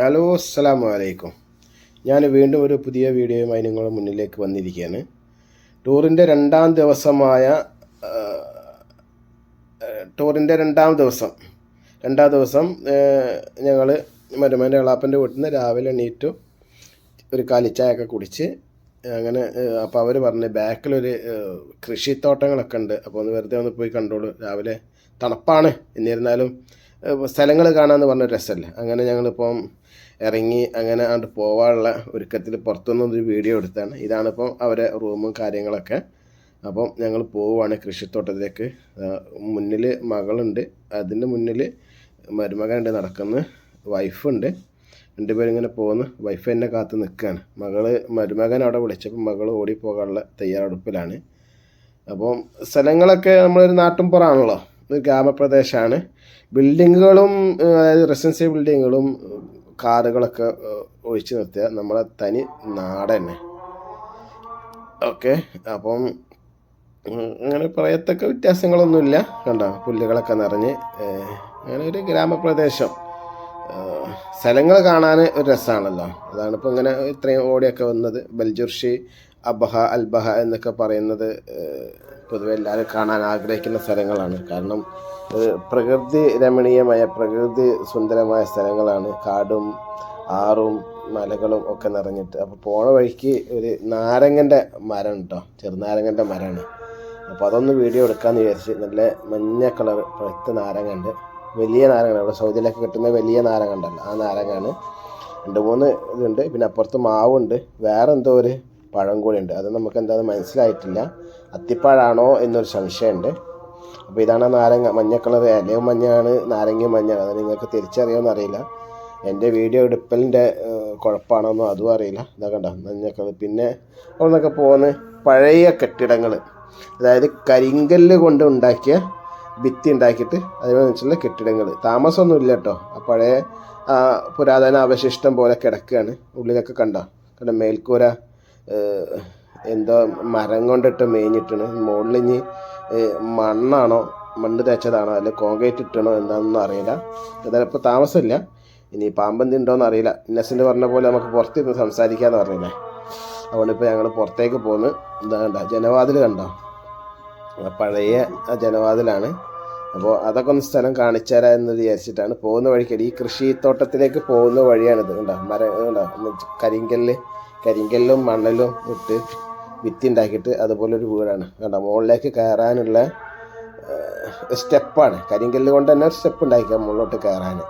Hello അസ്സലാമു അലൈക്കും ഞാൻ വീണ്ടും ഒരു പുതിയ വീഡിയോയുമായി നിങ്ങളുടെ മുന്നിലേക്ക് വന്നിരിക്കുകയാണ്. ടൂറിന്റെ രണ്ടാം ദിവസമായ ടൂറിന്റെ രണ്ടാം ദിവസം. രണ്ടാം ദിവസം ഞങ്ങൾ മരുമേന്റെ എളാപ്പന്റെ വീട്ടിൽ നിന്ന് രാവിലെ എണീറ്റു ഒരു കാലിച്ചായൊക്കെ കുടിച്ച് അങ്ങനെ അപ്പോൾ അവർ പറഞ്ഞ് ബാക്കിലൊരു കൃഷിത്തോട്ടങ്ങളൊക്കെ ഉണ്ട്. അപ്പോൾ ഒന്ന് വെറുതെ ഒന്ന് പോയി കണ്ടോളൂ. രാവിലെ തണുപ്പാണ്. എന്നിരുന്നാലും സ്ഥലങ്ങൾ കാണാമെന്ന് പറഞ്ഞ രസമല്ലേ അങ്ങനെ ഞങ്ങളിപ്പം ഇറങ്ങി അങ്ങനെ അങ്ങോട്ട് പോകാനുള്ള ഒരുക്കത്തിൽ പുറത്തുനിന്നൊരു വീഡിയോ എടുത്താണ്. ഇതാണിപ്പം അവരെ റൂമും കാര്യങ്ങളൊക്കെ. അപ്പം ഞങ്ങൾ പോവുകയാണ് കൃഷിത്തോട്ടത്തിലേക്ക്. മുന്നിൽ മകളുണ്ട്. അതിന്റെ മുന്നിൽ മരുമകനുണ്ട് നടക്കുന്ന. വൈഫുണ്ട് രണ്ടുപേരും ഇങ്ങനെ പോകുന്നു വൈഫ് എന്നെ കാത്ത് നിൽക്കുകയാണ് മകൾ മരുമകൻ അവിടെ വിളിച്ചപ്പോൾ മകൾ ഓടി പോകാനുള്ള തയ്യാറെടുപ്പിലാണ്. അപ്പം സ്ഥലങ്ങളൊക്കെ നമ്മളൊരു നാട്ടിൻപുറമാണല്ലോ? ഒരു ഗ്രാമപ്രദേശമാണ് ബിൽഡിങ്ങുകളും അതായത് റെസിഡൻസി ബിൽഡിങ്ങുകളും കാറുകളൊക്കെ ഒഴിച്ചു നിർത്തിയ നമ്മളെ തനി നാട് തന്നെ ഓക്കെ അപ്പം അങ്ങനെ പറയത്തക്ക വ്യത്യാസങ്ങളൊന്നുമില്ല. കണ്ടോ പുല്ലുകളൊക്കെ നിറഞ്ഞ് അങ്ങനെ ഒരു ഗ്രാമപ്രദേശം. സ്ഥലങ്ങൾ കാണാൻ ഒരു രസമാണല്ലോ. അതാണ് ഇപ്പോൾ ഇങ്ങനെ ഇത്രയും ഓടിയൊക്കെ വന്നത്. ബൽജുർഷി അബഹ അൽബഹ എന്നൊക്കെ പറയുന്നത് പൊതുവെ എല്ലാവരും കാണാൻ ആഗ്രഹിക്കുന്ന സ്ഥലങ്ങളാണ്. കാരണം പ്രകൃതി രമണീയമായ പ്രകൃതി സുന്ദരമായ സ്ഥലങ്ങളാണ്. കാടും ആറും മലകളും ഒക്കെ നിറഞ്ഞിട്ട്. അപ്പോൾ പോണ വഴിക്ക് ഒരു നാരങ്ങന്റെ മരം കേട്ടോ ചെറുനാരങ്ങന്റെ മരമാണ്. അപ്പോൾ അതൊന്ന് വീഡിയോ എടുക്കാമെന്ന് വിചാരിച്ച് നല്ല മഞ്ഞ കളർ പഴുത്ത നാരങ്ങണ്ട് വലിയ നാരങ്ങ ഇവിടെ സൗദിയിലൊക്കെ കിട്ടുന്ന വലിയ നാരങ്ങ ഉണ്ടല്ലോ. ആ നാരങ്ങാണ്. രണ്ട് മൂന്ന് ഇതുണ്ട്. പിന്നെ അപ്പുറത്ത് മാവുണ്ട്. വേറെ എന്തോ ഒരു പഴം കൂടി ഉണ്ട് അത് നമുക്ക് എന്താണെന്ന് മനസ്സിലായിട്ടില്ല. അത്തിപ്പഴാണോ എന്നൊരു സംശയമുണ്ട്. അപ്പോൾ ഇതാണ് നാരങ്ങ മഞ്ഞ കളർ ഇലയും മഞ്ഞയാണ് നാരങ്ങയും മഞ്ഞയാണ് അത് നിങ്ങൾക്ക് തിരിച്ചറിയാമെന്ന് അറിയില്ല. എന്റെ വീഡിയോ എടുപ്പലിന്റെ കുഴപ്പമാണോന്നോ അതും അറിയില്ല. ഇതാ കണ്ട മഞ്ഞ കളർ. പിന്നെ അവിടെ നിന്നൊക്കെ പോകുന്ന പഴയ കെട്ടിടങ്ങൾ അതായത് കരിങ്കല്ല് കൊണ്ട് ഉണ്ടാക്കിയ ഭിത്തി ഉണ്ടാക്കിയിട്ട് അതിനനുസരിച്ചുള്ള കെട്ടിടങ്ങൾ താമസമൊന്നുമില്ല കേട്ടോ. ആ പഴയ പുരാതന അവശിഷ്ടം പോലെ കിടക്കുകയാണ്. ഉള്ളിലൊക്കെ കണ്ടോ? കണ്ട മേൽക്കൂര എന്തോ മരം കൊണ്ടിട്ട് മേഞ്ഞിട്ടാണ്. മുകളിൽ ഇനി മണ്ണാണോ മണ്ണ് തേച്ചതാണോ അല്ലെ കോൺക്രീറ്റ് ഇട്ടണോ എന്താണെന്നൊന്നും അറിയില്ല. ഏതായാലും ഇപ്പോൾ താമസമില്ല. ഇനി പാമ്പന്തി ഉണ്ടോയെന്ന് അറിയില്ല. ഇന്നസെന്റ് പറഞ്ഞ പോലെ നമുക്ക് പുറത്തിരുന്ന് സംസാരിക്കാമെന്ന് പറഞ്ഞില്ലേ. അതുകൊണ്ട് ഇപ്പോൾ ഞങ്ങൾ പുറത്തേക്ക് പോന്ന്. എന്താ കണ്ട ജനവാതിൽ കണ്ടോ? പഴയ ജനവാതിലാണ്. അപ്പോൾ അതൊക്കെ ഒന്ന് സ്ഥലം കാണിച്ചു തരാം എന്ന് വിചാരിച്ചിട്ടാണ് പോകുന്ന വഴിക്കടി ഈ കൃഷിത്തോട്ടത്തിലേക്ക് പോകുന്ന വഴിയാണിത്. കണ്ടോ മര കണ്ടോ കരിങ്കല്ല് കരിങ്കല്ലും മണലും ഇട്ട് വിത്തി ഉണ്ടാക്കിയിട്ട് അതുപോലെ ഒരു വീടാണ്. കണ്ടോ? മുകളിലേക്ക് കയറാനുള്ള സ്റ്റെപ്പാണ്. കരിങ്കല്ല് കൊണ്ട് തന്നെ സ്റ്റെപ്പ് ഉണ്ടാക്കിയാൽ മുകളിലോട്ട് കയറാൻ.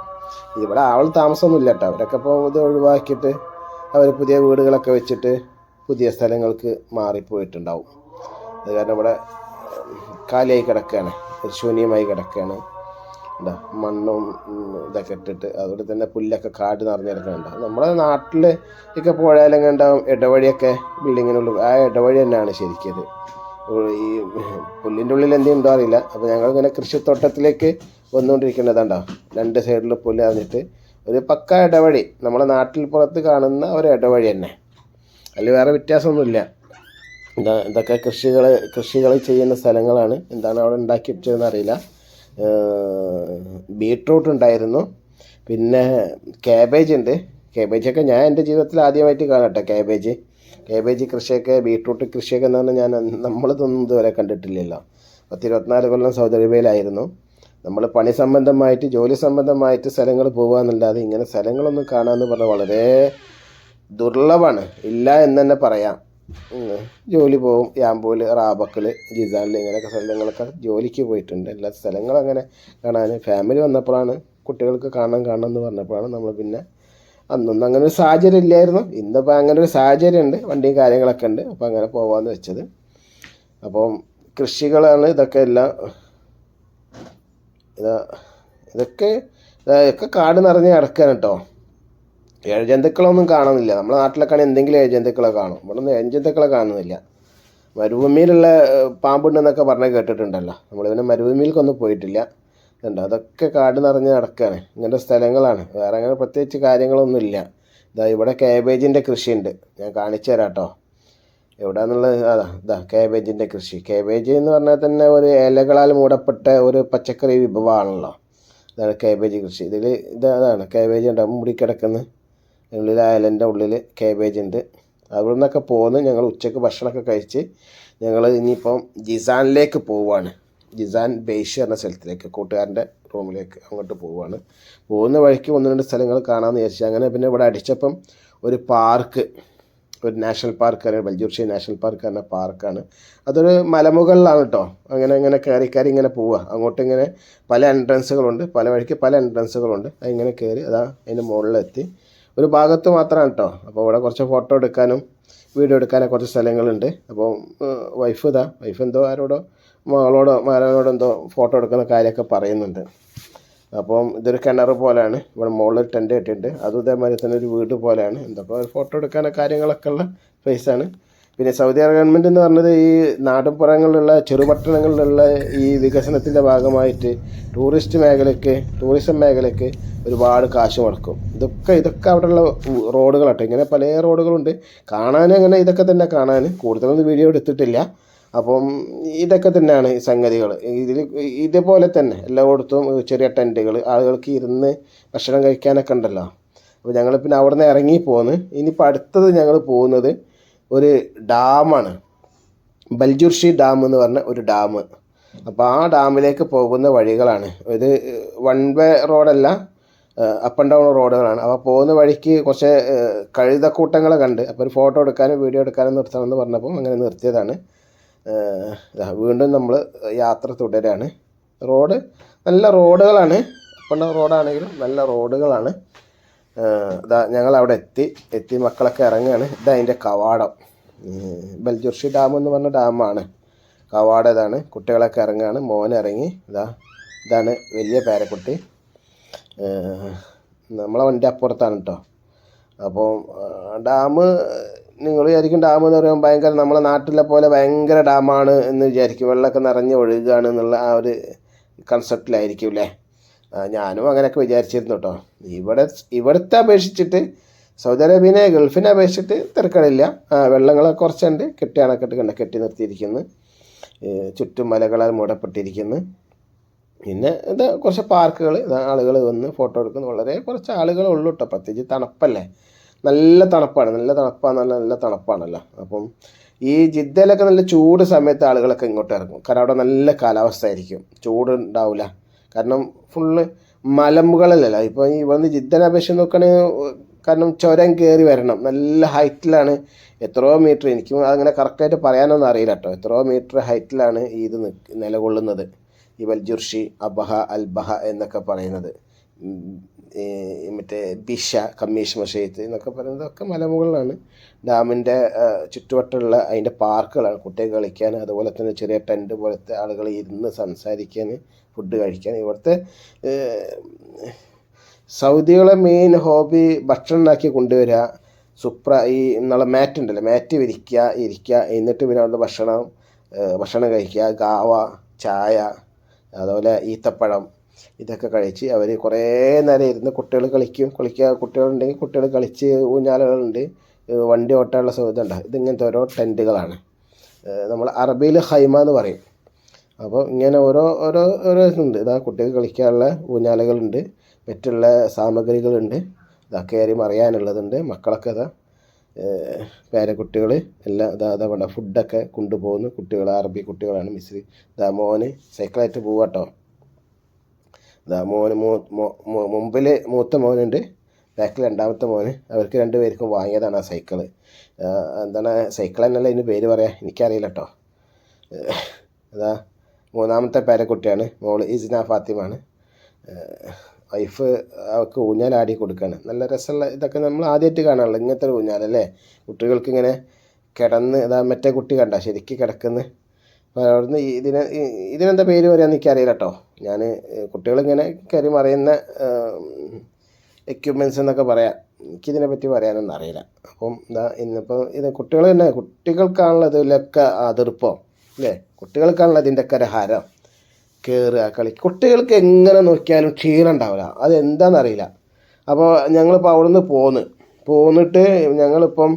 ഇവിടെ ആൾ താമസമൊന്നുമില്ല കേട്ടോ. അവരൊക്കെ ഇപ്പോൾ ഇത് ഒഴിവാക്കിയിട്ട് അവർ പുതിയ വീടുകളൊക്കെ വെച്ചിട്ട് പുതിയ സ്ഥലങ്ങൾക്ക് മാറിപ്പോയിട്ടുണ്ടാവും. അത് കാരണം ഇവിടെ കാലിയായി കിടക്കുകയാണ്. ശൂന്യമായി കിടക്കുകയാണ്. എന്താ മണ്ണും ഇതൊക്കെ ഇട്ടിട്ട് അതുപോലെ തന്നെ പുല്ലൊക്കെ കാട് നിറഞ്ഞ് കിടക്കുന്നുണ്ട് നമ്മുടെ നാട്ടിൽ ഒക്കെ പോയാലും ഉണ്ടാവും? ഇടവഴിയൊക്കെ ബിൽഡിങ്ങിനുള്ളിൽ ആ ഇടവഴി തന്നെയാണ് ശരിക്കത്. ഈ പുല്ലിന്റെ ഉള്ളിൽ എന്തുണ്ടോ അറിയില്ല. അപ്പോൾ ഞങ്ങൾ ഇങ്ങനെ കൃഷിത്തോട്ടത്തിലേക്ക് വന്നുകൊണ്ടിരിക്കുന്നതുണ്ടോ രണ്ട് സൈഡിൽ പുല്ല് അറിഞ്ഞിട്ട് ഒരു പക്ക ഇടവഴി. നമ്മളെ നാട്ടിൽ പുറത്ത് കാണുന്ന ഒരു ഇടവഴി തന്നെ. അതിൽ വേറെ വ്യത്യാസമൊന്നുമില്ല. എന്താ ഇതൊക്കെ കൃഷികൾ കൃഷികൾ ചെയ്യുന്ന സ്ഥലങ്ങളാണ്. എന്താണ് അവിടെ ഉണ്ടാക്കി വെച്ചതെന്ന് അറിയില്ല. ബീട്രൂട്ട് ഉണ്ടായിരുന്നു. പിന്നെ ക്യാബേജ് ഉണ്ട്. ക്യാബേജൊക്കെ ഞാൻ എന്റെ ജീവിതത്തിൽ ആദ്യമായിട്ട് കാണട്ടെ ക്യാബേജ് ക്യാബേജ് കൃഷിയൊക്കെ ബീട്രൂട്ട് കൃഷിയൊക്കെ എന്ന് പറഞ്ഞാൽ ഞാൻ നമ്മളിതൊന്നും ഇതുവരെ കണ്ടിട്ടില്ലല്ലോ. പത്ത് ഇരുപത്തിനാല് കൊല്ലം സൗദി അറേബ്യയിലായിരുന്നു. നമ്മൾ പണി സംബന്ധമായിട്ട് ജോലി സംബന്ധമായിട്ട് സ്ഥലങ്ങൾ പോകുക എന്നല്ലാതെ ഇങ്ങനെ സ്ഥലങ്ങളൊന്നും കാണാമെന്ന് പറഞ്ഞാൽ വളരെ ദുർലഭമാണ്. ഇല്ല എന്ന് തന്നെ പറയാം. ജോലി പോവും. യാമ്പൂൽ റാബക്കൽ ജിസാനിൽ ഇങ്ങനെയൊക്കെ സ്ഥലങ്ങളൊക്കെ ജോലിക്ക് പോയിട്ടുണ്ട്. എല്ലാ സ്ഥലങ്ങളും അങ്ങനെ കാണാൻ ഫാമിലി വന്നപ്പോഴാണ് കുട്ടികൾക്ക് കാണാൻ കാണണം എന്ന് പറഞ്ഞപ്പോഴാണ് നമ്മൾ പിന്നെ അന്നൊന്നും അങ്ങനെ ഒരു സാഹചര്യം ഇല്ലായിരുന്നു. ഇന്നിപ്പോൾ അങ്ങനെ ഒരു സാഹചര്യം ഉണ്ട്. വണ്ടിയും കാര്യങ്ങളൊക്കെ ഉണ്ട്. അപ്പോൾ അങ്ങനെ പോകാമെന്ന് വെച്ചത്. അപ്പം കൃഷികളാണ് ഇതൊക്കെ എല്ലാം ഇതാ ഇതൊക്കെ ഇതൊക്കെ കാട് നിറഞ്ഞ് കിടക്കുകയാണ് കേട്ടോ. ഏഴജന്തുക്കളൊന്നും കാണുന്നില്ല. നമ്മുടെ നാട്ടിലൊക്കെ എന്തെങ്കിലും ഏഴജന്തുക്കളെ കാണും. ഇവിടെ ഒന്നും ഏഴജന്തുക്കളെ കാണുന്നില്ല. മരുഭൂമിയിലുള്ള പാമ്പുണ്ടെന്നൊക്കെ പറഞ്ഞ് കേട്ടിട്ടുണ്ടല്ലോ. നമ്മളിങ്ങനെ മരുഭൂമിയിലേക്കൊന്നും പോയിട്ടില്ല. ഇതുണ്ട്? അതൊക്കെ കാട് നിറഞ്ഞ് നടക്കുകയാണ് ഇങ്ങനത്തെ സ്ഥലങ്ങളാണ്. വേറെ അങ്ങനെ പ്രത്യേകിച്ച് കാര്യങ്ങളൊന്നുമില്ല. ഇതാ ഇവിടെ കാബേജിന്റെ കൃഷിയുണ്ട്. ഞാൻ കാണിച്ചു തരാം കേട്ടോ എവിടെയാണെന്നുള്ളത് അതാ ഇതാ കാബേജിന്റെ കൃഷി. കേബേജ് എന്ന് പറഞ്ഞാൽ തന്നെ ഒരു ഇലകളാൽ മൂടപ്പെട്ട ഒരു പച്ചക്കറി വിഭവമാണല്ലോ. ഇതാണ് കേബേജ് കൃഷി. ഇതിൽ ഇത് അതാണ് കേബേജ് ഉണ്ടാകും മുടി കിടക്കുന്ന. ഉള്ളിൽ അയലന്റെ ഉള്ളിൽ കേബേജ് ഉണ്ട്. അവിടെ നിന്നൊക്കെ പോന്ന് ഞങ്ങൾ ഉച്ചയ്ക്ക് ഭക്ഷണമൊക്കെ കഴിച്ച് ഞങ്ങൾ ഇനിയിപ്പം ജിസാനിലേക്ക് പോവുകയാണ് ജിസാൻ ബേഷ് എന്ന സ്ഥലത്തിലേക്ക് കൂട്ടുകാരന്റെ റൂമിലേക്ക് അങ്ങോട്ട് പോവുകയാണ് പോകുന്ന വഴിക്ക് ഒന്ന് രണ്ട് സ്ഥലങ്ങൾ കാണാമെന്ന് വിചാരിച്ചു. അങ്ങനെ പിന്നെ ഇവിടെ അടിച്ചപ്പം ഒരു പാർക്ക് ഒരു നാഷണൽ പാർക്ക് പാർക്കാണ് ബൽജൂർഷി നാഷണൽ പാർക്ക് എന്ന പാർക്കാണ്. അതൊരു മലമുകളിലാണ് കേട്ടോ അങ്ങനെ ഇങ്ങനെ കയറി കയറി ഇങ്ങനെ പോവുക അങ്ങോട്ട് ഇങ്ങനെ പല എൻട്രൻസുകളുണ്ട് പല വഴിക്ക് പല എൻട്രൻസുകളുണ്ട് അതിങ്ങനെ കയറി അതാ അതിന്റെ മുകളിലെത്തി. ഒരു ഭാഗത്ത് മാത്രമാണ് കേട്ടോ അപ്പോൾ ഇവിടെ കുറച്ച് ഫോട്ടോ എടുക്കാനും വീഡിയോ എടുക്കാനൊക്കെ കുറച്ച് സ്ഥലങ്ങളുണ്ട്. അപ്പോൾ വൈഫ് ഇതാ. വൈഫ് എന്തോ ആരോടോ മകളോടോ മകനോടോ എന്തോ ഫോട്ടോ എടുക്കുന്ന കാര്യമൊക്കെ പറയുന്നുണ്ട്. അപ്പം ഇതൊരു കിണർ പോലെയാണ് ഇവിടെ മുകളിൽ ടെന്റ് കെട്ടിയിട്ടുണ്ട്. അതും ഇതേമാതിരി തന്നെ ഒരു വീട് പോലെയാണ് എന്തൊക്കെ ഫോട്ടോ എടുക്കാനോ കാര്യങ്ങളൊക്കെ ഉള്ള പ്ലേസാണ് പിന്നെ സൗദി ഗവൺമെന്റ് എന്ന് പറഞ്ഞത് ഈ നാട്ടുപുറങ്ങളിലുള്ള ചെറുപട്ടണങ്ങളിലുള്ള ഈ വികസനത്തിന്റെ ഭാഗമായിട്ട് ടൂറിസ്റ്റ് മേഖലയ്ക്ക് ടൂറിസം മേഖലയ്ക്ക് ഒരുപാട് കാശ് മുടക്കും. ഇതൊക്കെ ഇതൊക്കെ അവിടെയുള്ള റോഡുകളാട്ടോ. ഇങ്ങനെ പല റോഡുകളുണ്ട്. കാണാൻ അങ്ങനെ ഇതൊക്കെ തന്നെ കാണാൻ. കൂടുതലൊന്നും വീഡിയോ എടുത്തിട്ടില്ല. അപ്പം ഇതൊക്കെ തന്നെയാണ് സംഗതികൾ. ഇതിൽ ഇതേപോലെ തന്നെ എല്ലായിടത്തും ചെറിയ ടെന്റുകൾ ആളുകൾക്ക് ഇരുന്ന് ഭക്ഷണം കഴിക്കാനൊക്കെ ഉണ്ടല്ലോ. അപ്പോൾ ഞങ്ങൾ പിന്നെ അവിടെ നിന്ന് ഇറങ്ങി പോന്ന്. ഇനിയിപ്പോൾ അടുത്തത് ഞങ്ങൾ പോകുന്നത് ഒരു ഡാമാണ്. ബൽജുർഷി ഡാം എന്ന് പറഞ്ഞ ഒരു ഡാം. അപ്പോൾ ആ ഡാമിലേക്ക് പോകുന്ന വഴികളാണ്. ഇത് വൺ വേ റോഡല്ല അപ്പ് ആൻഡ് ഡൗൺ റോഡുകളാണ്. അപ്പോൾ പോകുന്ന വഴിക്ക് കുറച്ച് കഴുതക്കൂട്ടങ്ങൾ കണ്ട് അപ്പോൾ ഒരു ഫോട്ടോ എടുക്കാനും വീഡിയോ എടുക്കാനും നിർത്തണമെന്ന് പറഞ്ഞപ്പോൾ അങ്ങനെ നിർത്തിയതാണ്. വീണ്ടും നമ്മൾ യാത്ര തുടരാണ്. റോഡ് നല്ല റോഡുകളാണ്. അപ്പ് ആൻഡ് ഡൗൺ റോഡാണെങ്കിലും നല്ല റോഡുകളാണ്. ഞങ്ങൾ അവിടെ എത്തി. എത്തി മക്കളൊക്കെ ഇറങ്ങുകയാണ് ഇതാ അതിന്റെ കവാടം. ബൽജുർഷി ഡാം എന്ന് പറഞ്ഞ ഡാമാണ്. കവാടം ഇതാണ്. കുട്ടികളൊക്കെ ഇറങ്ങുകയാണ് മോൻ ഇറങ്ങി. ഇതാ ഇതാണ് വലിയ പേരക്കുട്ടി. നമ്മളെ വണ്ടി അപ്പുറത്താണ് കേട്ടോ അപ്പോൾ ഡാം നിങ്ങൾ വിചാരിക്കും ഡാം എന്ന് പറയുമ്പോൾ ഭയങ്കര നമ്മളെ നാട്ടിലെ പോലെ ഭയങ്കര ഡാമാണ് എന്ന് വിചാരിക്കും. വെള്ളമൊക്കെ നിറഞ്ഞ് ഒഴുകുകയാണ് എന്നുള്ള ആ ഒരു കൺസെപ്റ്റിലായിരിക്കും അല്ലേ ഞാനും അങ്ങനെയൊക്കെ വിചാരിച്ചിരുന്നു കേട്ടോ ഇവിടെ ഇവിടുത്തെ അപേക്ഷിച്ചിട്ട് സൗദി അറേബ്യനെ ഗൾഫിനെ അപേക്ഷിച്ചിട്ട് തിരക്കടില്ല. വെള്ളങ്ങളെ കുറച്ചുണ്ട്. കെട്ടി അണക്കെട്ട് കണ്ട് കെട്ടി നിർത്തിയിരിക്കുന്നു. ചുറ്റും മലകളാൽ മൂടപ്പെട്ടിരിക്കുന്നു. പിന്നെ ഇത് കുറച്ച് പാർക്കുകൾ ആളുകൾ വന്ന് ഫോട്ടോ എടുക്കുന്നു. വളരെ കുറച്ച് ആളുകളേ ഉള്ളൂ കേട്ടോ പ്രത്യേകിച്ച് തണുപ്പല്ലേ? നല്ല തണുപ്പാണ്. നല്ല തണുപ്പാണ്. നല്ല നല്ല തണുപ്പാണല്ലോ. അപ്പം ഈ ജിദ്ദയിലൊക്കെ നല്ല ചൂട് സമയത്ത് ആളുകളൊക്കെ ഇങ്ങോട്ട് ഇറങ്ങും. കാരണം അവിടെ നല്ല കാലാവസ്ഥ ആയിരിക്കും ചൂട് ഉണ്ടാവില്ല കാരണം ഫുള്ള് മലമുകളല്ലല്ലോ ഇപ്പോൾ ഈ ഇവിടുന്ന് ജിദ്ദനെ അപേക്ഷിച്ച് നോക്കുകയാണെങ്കിൽ കാരണം ചുരം കയറി വരണം. നല്ല ഹൈറ്റിലാണ് എത്രയോ മീറ്റർ എനിക്കും അങ്ങനെ കറക്റ്റായിട്ട് പറയാനൊന്നും അറിയില്ല കേട്ടോ എത്രയോ മീറ്റർ ഹൈറ്റിലാണ് ഈ ഇത് നിലകൊള്ളുന്നത്. ഈ വൽജുർഷി അബഹ അൽബഹ എന്നൊക്കെ പറയുന്നത്. മറ്റേ ബിഷ കമ്മീഷ് മഷയത്ത് എന്നൊക്കെ പറയുന്നതൊക്കെ മലമുകളിലാണ്. ഡാമിന്റെ ചുറ്റുവട്ടമുള്ള അതിന്റെ പാർക്കുകളാണ്. കുട്ടികൾ കളിക്കാൻ അതുപോലെ തന്നെ ചെറിയ ടെന്റ് പോലത്തെ ആളുകൾ ഇരുന്ന് സംസാരിക്കാൻ ഫുഡ് കഴിക്കാൻ. ഇവിടുത്തെ സൗദികളെ മെയിൻ ഹോബി ഭക്ഷണം ഉണ്ടാക്കി കൊണ്ടുവരിക. സുപ്ര ഈ നമ്മളെ മാറ്റ് ഉണ്ടല്ലോ മാറ്റ് വിരിക്കുക ഇരിക്കുക എന്നിട്ട് പിന്നെ അവിടുത്തെ ഭക്ഷണം ഭക്ഷണം കഴിക്കുക. ഗാവ ചായ അതുപോലെ ഈത്തപ്പഴം ഇതൊക്കെ കഴിച്ച് അവർ കുറേ നേരം ഇരുന്ന് കുട്ടികൾ കളിക്കും. കളിക്കുക കുട്ടികളുണ്ടെങ്കിൽ കുട്ടികൾ കളിച്ച് ഊഞ്ഞാലുകളുണ്ട്. വണ്ടി ഓട്ടാനുള്ള സൗകര്യം ഉണ്ടാകും. ഇതിങ്ങനത്തെ ഓരോ ടെന്റുകളാണ് നമ്മൾ അറബിയിൽ ഹൈമ എന്ന് പറയും. അപ്പോൾ ഇങ്ങനെ ഓരോ ഓരോ ഓരോ ഇതുണ്ട്. ഇതാ കുട്ടികൾക്ക് കളിക്കാനുള്ള ഊഞ്ഞാലകളുണ്ട് മറ്റുള്ള സാമഗ്രികളുണ്ട്. ഇതാ കയറി മറിയാനുള്ളതുണ്ട്. മക്കളൊക്കെ ഇതാ പേരക്കുട്ടികൾ എല്ലാം ഇതാ ഇതാ വേണ്ട ഫുഡൊക്കെ കൊണ്ടുപോകുന്നു. കുട്ടികൾ അറബി കുട്ടികളാണ് മിസ് ഇതാ മോന് സൈക്കിളായിട്ട് പോവാട്ടോ ഇതാ മോന് മുമ്പിൽ മൂത്ത മോനുണ്ട്. ബാക്കിൽ രണ്ടാമത്തെ മോന്. അവർക്ക് രണ്ടുപേർക്കും വാങ്ങിയതാണ് ആ സൈക്കിൾ. എന്താണ് സൈക്കിൾ എന്നല്ല ഇതിന് പേര് പറയാം? എനിക്കറിയില്ല കേട്ടോ അതാ മൂന്നാമത്തെ പേരക്കുട്ടിയാണ് മോൾ ഇസ്ന ഫാത്തിമാണ് വൈഫ് അവർക്ക് ഊഞ്ഞാലാടി കൊടുക്കുകയാണ് നല്ല രസമുള്ള ഇതൊക്കെ നമ്മൾ ആദ്യമായിട്ട് കാണാനുള്ളത് ഇങ്ങനത്തെ ഒരു ഊഞ്ഞാലല്ലേ കുട്ടികൾക്ക് ഇങ്ങനെ കിടന്ന് ഇതാ മറ്റേ കുട്ടി കണ്ട ശരിക്ക് കിടക്കുന്നു. അപ്പോൾ അവിടുന്ന് ഇതിന് ഇതിനെന്താ പേര് പറയാന്ന് എനിക്കറിയില്ല കേട്ടോ. ഞാൻ കുട്ടികളിങ്ങനെ കാര്യം അറിയുന്ന എക്യുപ്മെന്റ്സ് എന്നൊക്കെ പറയാം. എനിക്കിതിനെ പറ്റി പറയാനൊന്നും അറിയില്ല. അപ്പം എന്താ ഇന്നിപ്പോൾ ഇത് കുട്ടികൾ തന്നെ കുട്ടികൾക്കാണുള്ളത് ഇതിലൊക്കെ അതിർപ്പം അല്ലേ കുട്ടികൾക്കാണല്ലോ ഇതിന്റെയൊക്കെ ഒരു ഹരം. കയറുക കളി. കുട്ടികൾക്ക് എങ്ങനെ നോക്കിയാലും ക്ഷീണം ഉണ്ടാവില്ല. അതെന്താണെന്നറിയില്ല അപ്പോൾ ഞങ്ങളിപ്പോൾ അവിടെ നിന്ന് പോന്ന്. പോന്നിട്ട് ഞങ്ങളിപ്പം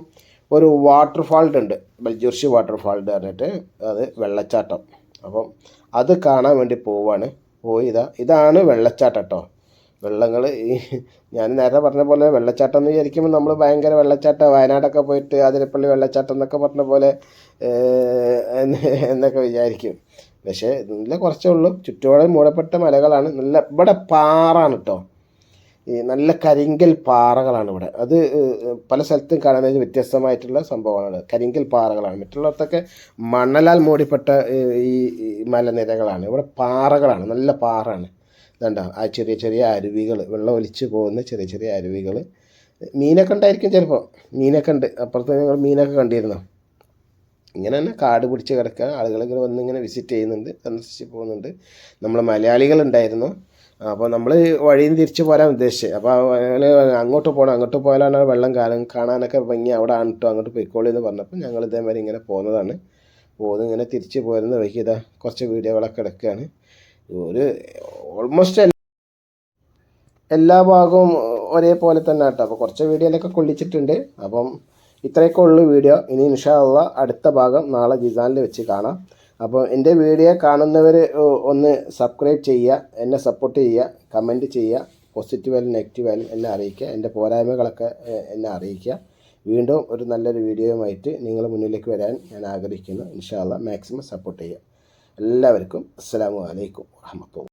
ഒരു വാട്ടർഫാൾട്ട് ഉണ്ട് ബൽജുർഷി വാട്ടർഫാൾട്ട് പറഞ്ഞിട്ട് അത് വെള്ളച്ചാട്ടം. അപ്പം അത് കാണാൻ വേണ്ടി പോവാണ്. പോയി ഇതാ. ഇതാണ് വെള്ളച്ചാട്ടം കേട്ടോ വെള്ളങ്ങൾ ഈ ഞാൻ നേരത്തെ പറഞ്ഞ പോലെ വെള്ളച്ചാട്ടം എന്ന് വിചാരിക്കുമ്പോൾ നമ്മൾ ഭയങ്കര വെള്ളച്ചാട്ടം വയനാടൊക്കെ പോയിട്ട് അതിരപ്പള്ളി വെള്ളച്ചാട്ടം എന്നൊക്കെ പറഞ്ഞ പോലെ എന്നൊക്കെ വിചാരിക്കും. പക്ഷേ നല്ല കുറച്ചേ ഉള്ളൂ. ചുറ്റുപാടും മൂടപ്പെട്ട മലകളാണ്. നല്ല ഇവിടെ പാറാണ് കേട്ടോ ഈ നല്ല കരിങ്കൽ പാറകളാണ് ഇവിടെ. അത് പല സ്ഥലത്തും കാണുന്ന വ്യത്യസ്തമായിട്ടുള്ള സംഭവമാണ് കരിങ്കൽ പാറകളാണ്. മറ്റുള്ളവർക്കൊക്കെ മണലാൽ മൂടിപ്പെട്ട ഈ മലനിരകളാണ്. ഇവിടെ പാറകളാണ്. നല്ല പാറാണ്. ഇതുണ്ടോ? ആ ചെറിയ ചെറിയ അരുവികൾ വെള്ളം ഒലിച്ച് പോകുന്ന ചെറിയ ചെറിയ അരുവികൾ. മീനൊക്കെ ഉണ്ടായിരിക്കും ചിലപ്പോൾ മീനൊക്കെ ഉണ്ട്. അപ്പുറത്ത് ഞങ്ങൾ മീനൊക്കെ കണ്ടിരുന്നു. ഇങ്ങനെ തന്നെ കാട് പിടിച്ച് കിടക്കുക. ആളുകളിങ്ങനെ വന്നിങ്ങനെ വിസിറ്റ് ചെയ്യുന്നുണ്ട്. സന്ദർശിച്ച് പോകുന്നുണ്ട്. നമ്മൾ മലയാളികളുണ്ടായിരുന്നു അപ്പോൾ നമ്മൾ വഴിയിൽ നിന്ന് തിരിച്ച് പോരാൻ ഉദ്ദേശിച്ചത് അപ്പോൾ അങ്ങോട്ട് പോകണം അങ്ങോട്ട് പോയാലാണ് വെള്ളം കാണാൻ കാണാനൊക്കെ ഭംഗി അവിടെ ആണ് കേട്ടോ അങ്ങോട്ട് പോയിക്കോളി എന്ന് പറഞ്ഞപ്പോൾ ഞങ്ങൾ ഇതേമാതിരി ഇങ്ങനെ പോകുന്നതാണ്. പോകുന്നത് ഇങ്ങനെ തിരിച്ച് പോരുന്ന വഴിക്ക് ഇതാ കുറച്ച് വീഡിയോകളൊക്കെ എടുക്കുകയാണ്. ഒരു ഓൾമോസ്റ്റ് എല്ലാ ഭാഗവും ഒരേപോലെ തന്നെ കേട്ടോ അപ്പോൾ കുറച്ച് വീഡിയോയിലൊക്കെ കൊള്ളിച്ചിട്ടുണ്ട്. അപ്പം ഇത്രയൊക്കെ ഉള്ളു വീഡിയോ. ഇനി ഇൻഷാല്ല അടുത്ത ഭാഗം നാളെ ജിസാനിൽ വെച്ച് കാണാം. അപ്പോൾ എന്റെ വീഡിയോ കാണുന്നവർ ഒന്ന് സബ്സ്ക്രൈബ് ചെയ്യുക എന്നെ സപ്പോർട്ട് ചെയ്യുക കമന്റ് ചെയ്യുക പോസിറ്റീവ് ആയാലും നെഗറ്റീവ് ആയാലും എന്നെ അറിയിക്കുക എന്റെ പോരായ്മകളൊക്കെ എന്നെ അറിയിക്കുക. വീണ്ടും ഒരു നല്ലൊരു വീഡിയോയുമായിട്ട് നിങ്ങൾ മുന്നിലേക്ക് വരാൻ ഞാൻ ആഗ്രഹിക്കുന്നു. ഇൻഷാല്ല മാക്സിമം സപ്പോർട്ട് ചെയ്യുക. എല്ലാവർക്കും അസ്സാം വലൈക്കും വാഹമത്തുള്ള